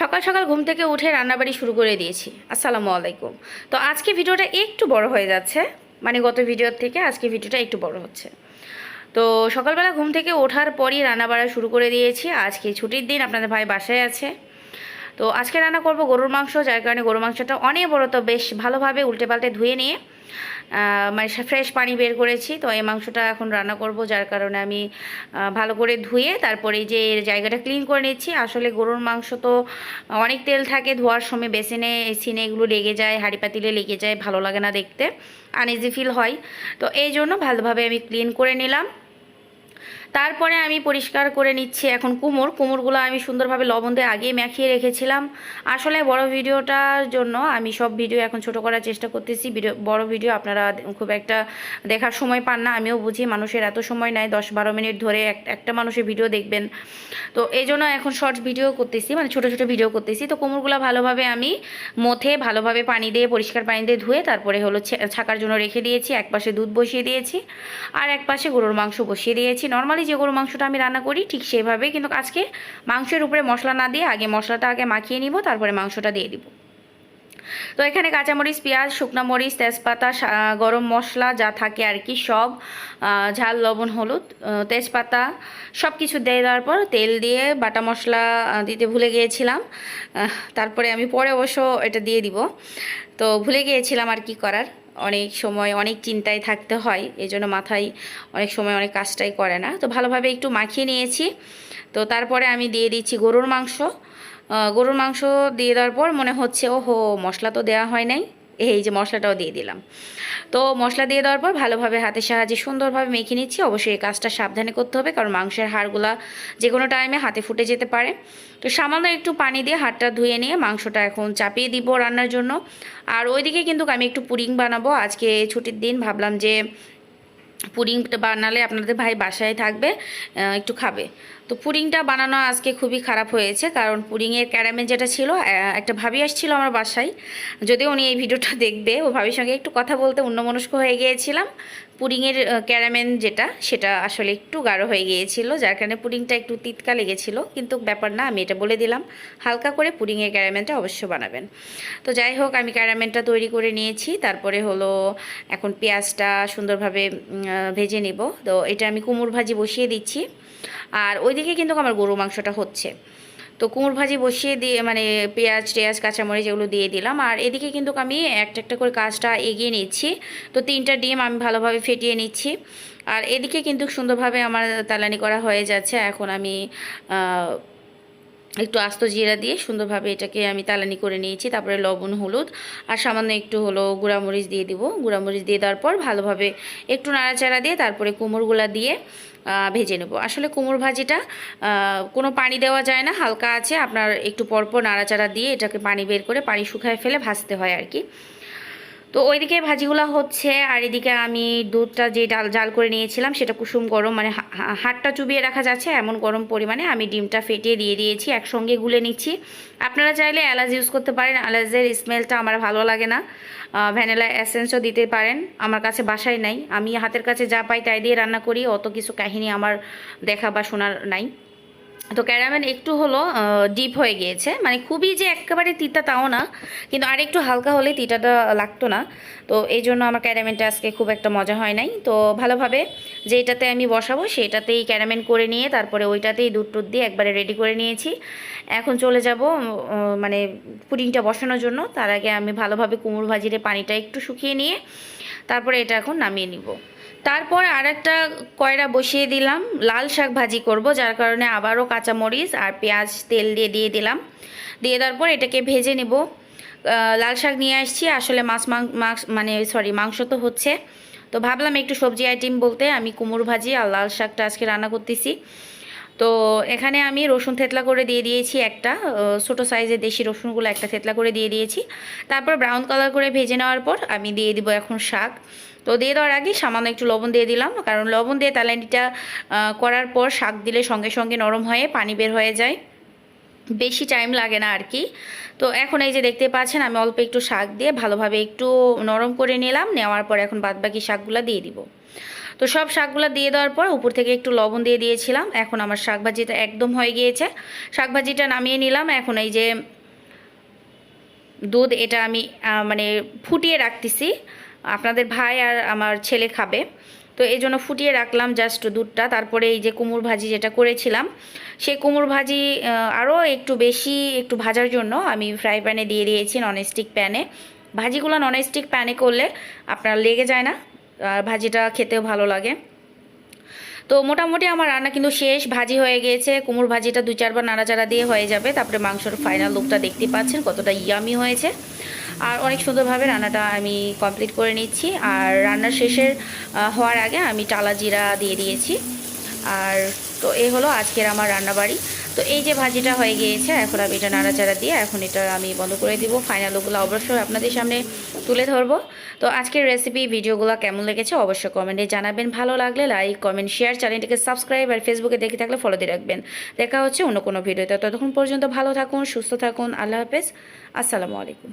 সকাল সকাল ঘুম থেকে উঠে রান্নাবাড়ি শুরু করে দিয়েছি। আসসালামু আলাইকুম। তো আজকে ভিডিওটা একটু বড় হয়ে যাচ্ছে মানে গত ভিডিওর থেকে আজকে ভিডিওটা একটু বড় হচ্ছে। তো সকালবেলা ঘুম থেকে ওঠার পরই রান্না বাড়া শুরু করে দিয়েছি। আজকে ছুটির দিন, আপনাদের ভাই বাসায় আছে। তো আজকে রান্না করব গরুর মাংস, যার কারণে গরুর মাংসটা অনেক বড়, তো বেশ ভালোভাবে উল্টে পাল্টে ধুয়ে নিয়ে মানে ফ্রেশ পানি বের করেছি। তো এই মাংসটা এখন রান্না করব, যার কারণে আমি ভালো করে ধুয়ে তারপরে যে জায়গাটা ক্লিন করে নিচ্ছি। আসলে গরুর মাংস তো অনেক তেল থাকে, ধোয়ার সময় বেসিনে, সিনে এগুলো লেগে যায় হাঁড়ি পাতিলে লেগে যায়, ভালো লাগে না দেখতে। আনইজি ফিল হয়। তো এই জন্য ভালোভাবে আমি ক্লিন করে নিলাম। তারপরে আমি পরিষ্কার করে নিচ্ছি এখন কুমোর। কুমোরগুলো আমি সুন্দরভাবে লবণ দিয়ে আগে মাখিয়ে রেখেছিলাম। আসলে বড় ভিডিওটার জন্য আমি সব ভিডিও এখন ছোট করার চেষ্টা করতেছি। ভিডিও, বড় ভিডিও আপনারা খুব একটা দেখার সময় পান না, আমিও বুঝি। মানুষের এত সময় নাই, দশ বারো মিনিট ধরে এক- একটা মানুষের ভিডিও দেখবেন। তো এই জন্য এখন শর্টস ভিডিও করতেছি মানে ছোট ছোট ভিডিও করতেছি। তো কুমোরগুলো ভালোভাবে আমি মথে, ভালোভাবে পানি দিয়ে, পরিষ্কার পানি দিয়ে ধুয়ে তারপরে হলো ছাকার জন্য রেখে দিয়েছি। এক পাশে দুধ বসিয়ে দিয়েছি। আর এক পাশে গরুর মাংস বসিয়ে দিয়েছি। নর্মালি যে গরুর মাংসটা আমি রান্না করি, ঠিক সেভাবে কিন্তু আজকে মাংসের উপরে মশলা না দিয়ে আগে মশলাটা আগে মাখিয়ে নিব, তারপরে মাংসটা দিয়ে দিব। তো এখানে কাঁচামরিচ, পেঁয়াজ, শুকনো মরিচ, তেজপাতা গরম মশলা যা থাকে আর কি সব ঝাল, লবণ, হলুদ তেজপাতা সব কিছু দিয়ে দেওয়ার পর তেল দিয়ে বাটা মশলা দিতে ভুলে গিয়েছিলাম। তারপরে আমি পরে অবশ্য এটা দিয়ে দিব। তো ভুলে গিয়েছিলাম আর কি করার। অনেক সময় অনেক চিন্তায় থাকতে হয় এই জন্য মাথায় অনেক সময় অনেক কাজটাই করে না। তো ভালোভাবে একটু মাখিয়ে নিয়েছি। তো তারপরে আমি দিয়ে দিচ্ছি গরুর মাংস। গরুর মাংস দিয়ে দেওয়ার পর মনে হচ্ছে, ওহো, মশলা তো দেওয়া হয় নাই। এই যে মশলাটাও দিয়ে দিলাম। তো মশলা দিয়ে দেওয়ার পর ভালোভাবে হাতের সাহায্যে সুন্দরভাবে মেখে নিচ্ছি। অবশ্যই এই কাজটা সাবধানে করতে হবে, কারণ মাংসের হাড়গুলা যে কোনো টাইমে হাতে ফুটে যেতে পারে। তো সামান্য একটু পানি দিয়ে হাতটা ধুয়ে নিয়ে মাংসটা এখন চাপিয়ে দিব রান্নার জন্য। আর ওইদিকে কিন্তু আমি একটু পুরিং বানাবো। আজকে ছুটির দিন ভাবলাম যে পুডিংটা বানালে আপনাদের ভাই বাসায় থাকবে একটু খাবে। তো পুডিংটা বানানো আজকে খুবই খারাপ হয়েছে, কারণ পুডিংয়ের ক্যারামেল যেটা ছিল একটা ভাবি আসছিল আমার বাসায়। যদি উনি এই ভিডিওটা দেখবে, ও ভাবির সঙ্গে একটু কথা বলতে অন্যমনস্ক হয়ে গিয়েছিলাম। পুডিংয়ের ক্যারামেন যেটা, সেটা আসলে একটু গাঢ় হয়ে গিয়েছিল, যার কারণে পুডিংটা একটু তিতকা লেগেছিল, কিন্তু ব্যাপার না, আমি এটা বলে দিলাম। হালকা করে পুডিংয়ের ক্যারামেনটা অবশ্য বানাবেন। তো যাই হোক, আমি ক্যারামেনটা তৈরি করে নিয়েছি, তারপরে হলো এখন পেঁয়াজটা সুন্দরভাবে ভেজে নেব। তো এটা আমি কুমড় ভাজি বসিয়ে দিচ্ছি। আর ওইদিকে কিন্তু আমার গরু মাংসটা হচ্ছে। তো কুমড় ভাজি বসিয়ে দিয়ে মানে পেঁয়াজ, টেয়াজ, কাঁচামরিচ এগুলো দিয়ে দিলাম। আর এদিকে কিন্তু আমি একটা একটা করে কাজটা এগিয়ে নিচ্ছি। তো তিনটা ডিম আমি ভালোভাবে ফেটিয়ে নিচ্ছি। আর এদিকে কিন্তু সুন্দরভাবে আমার তালানি করা হয়ে যাচ্ছে। এখন আমি একটু আস্ত জিরা দিয়ে সুন্দরভাবে এটাকে আমি তালানি করে নিয়েছি, তারপরে লবণ, হলুদ, আর সামান্য একটু হলো গুঁড়ামরিচ দিয়ে দিব। গুঁড়ামরিচ দিয়ে দেওয়ার পর ভালোভাবে একটু নাড়াচাড়া দিয়ে তারপরে কুমোরগুলা দিয়ে ভেজে নেব। আসলে কুমোর ভাজিটা কোনো পানি দেওয়া যায় না, হালকা আছে, আপনার একটু পরপর নাড়াচাড়া দিয়ে এটাকে পানি বের করে পানি শুকায় ফেলে ভাজতে হয় আর কি। তো ওইদিকে ভাজিগুলো হচ্ছে, আর এদিকে আমি দুধটা যে ডাল, জাল করে নিয়েছিলাম সেটা কুসুম গরম মানে হা- হা- হাতটা চুবিয়ে রাখা যাচ্ছে, এমন গরম পরিমাণে আমি ডিমটা ফেটিয়ে দিয়ে দিয়েছি, একসঙ্গে গুলে নিচ্ছি। আপনারা চাইলে এলাচ ইউজ করতে পারেন, এলাচের স্মেলটা আমার ভালো লাগে না। ভ্যানিলা এসেন্সও দিতে পারেন, আমার কাছে বাসায় নাই। আমি হাতের কাছে যা পাই তাই দিয়ে রান্না করি, অত কিছু কাহিনী আমার দেখা বা শোনার নাই। তো ক্যারামেল একটু হলো ডিপ হয়ে গিয়েছে। মানে খুবই যে একেবারে তিতা তাও না, কিন্তু আর একটু হালকা হলে তিতাটা লাগতো না। তো এই জন্য আমার ক্যারামেলটা আজকে খুব একটা মজা হয় নাই। তো ভালোভাবে যেটাতে আমি বসাবো সেটাতেই ক্যারামেল করে নিয়ে তারপরে ওইটাতেই দুধ টুধ দিয়ে একবারে রেডি করে নিয়েছি। এখন চলে যাব মানে পুডিংটা বসানোর জন্য। তার আগে আমি ভালোভাবে কুমড় ভাজিরে পানিটা একটু শুকিয়ে নিয়ে, তারপরে এটা এখন নামিয়ে নিব। তারপর আর একটা কয়রা বসিয়ে দিলাম। লাল শাক ভাজি করব, যার কারণে আবারও কাঁচামরিচ আর পেঁয়াজ, তেল দিয়ে দিয়ে দিলাম। দিয়ে দেওয়ার পর এটাকে ভেজে নেব। লাল শাক নিয়ে আসছি। আসলে মাছ মাংস মানে সরি, মাংস তো হচ্ছে। তো ভাবলাম একটু সবজি আইটেম বলতে আমি কুমড়ো ভাজি আর লাল শাকটা আজকে রান্না করতেছি। তো এখানে আমি রসুন থেতলা করে দিয়ে দিয়েছি একটা ছোট সাইজের দেশি রসুনগুলো একটা থেতলা করে দিয়ে দিয়েছি। তারপর ব্রাউন কালার করে ভেজে নেওয়ার পর আমি দিয়ে দিব এখন শাক। তো দিয়ে দেওয়ার আগে সামান্য একটু লবণ দিয়ে দিলাম, কারণ লবণ দিয়ে তালানিটা করার পর শাক দিলে সঙ্গে সঙ্গে নরম হয়ে পানি বের হয়ে যায়। বেশি টাইম লাগে না আর কি তো এখন এই যে দেখতে পাচ্ছেন, আমি অল্প একটু শাক দিয়ে ভালোভাবে একটু নরম করে নিলাম, নেওয়ার পর এখন বাদবাকি শাকগুলো দিয়ে দিব। তো সব শাকগুলো দিয়ে দেওয়ার পর উপর থেকে একটু লবণ দিয়ে দিয়েছিলাম। এখন আমার শাক ভাজিটা একদম হয়ে গিয়েছে। শাক ভাজিটা নামিয়ে নিলাম। এখন এই যে দুধ, এটা আমি মানে ফুটিয়ে রাখতেছি। আপনাদের ভাই আর আমার ছেলে খাবে। তো এই জন্য ফুটিয়ে রাখলাম জাস্ট দুধটা। তারপরে এই যে কুমুর ভাজি যেটা করেছিলাম, সেই কুমুর ভাজি আরও একটু বেশি একটু ভাজার জন্য আমি ফ্রাই প্যানে দিয়ে দিয়েছি ননস্টিক প্যানে ভাজিগুলো ননস্টিক প্যানে করলে আপনার লেগে যায় না। আর ভাজিটা খেতেও ভালো লাগে। তো মোটামুটি আমার রান্না কিন্তু শেষ, ভাজি হয়ে গিয়েছে। কুমড় ভাজিটা দু চারবার নাড়াচাড়া দিয়ে হয়ে যাবে। তারপরে মাংসর ফাইনাল লুকটা দেখতে পাচ্ছেন, কতটা ইয়ামি হয়েছে। আর অনেক সুন্দরভাবে রান্নাটা আমি কমপ্লিট করে নিচ্ছি। আর রান্নার শেষের হওয়ার আগে আমি টালা জিরা দিয়ে দিয়েছি। আর তো এ হলো আজকের আমার রান্নাবাড়ি। তো এই যে ভাজিটা হয়ে গিয়েছে, এখন আমি এটা নাড়াচাড়া দিয়ে এখন এটা আমি বন্ধ করে দিব। ফাইনাল ওগুলো অবশ্যই আপনাদের সামনে তুলে ধরবো। তো আজকের রেসিপি ভিডিওগুলো কেমন লেগেছে অবশ্যই কমেন্টে জানাবেন। ভালো লাগলে লাইক কমেন্ট শেয়ার চ্যানেলটিকে সাবস্ক্রাইব আর ফেসবুকে দেখে থাকলে ফলো দিয়ে রাখবেন। দেখা হচ্ছে অন্য কোনো ভিডিওতে ততক্ষণ পর্যন্ত ভালো থাকুন, সুস্থ থাকুন। আল্লাহ হাফেজ। আসসালামু আলাইকুম।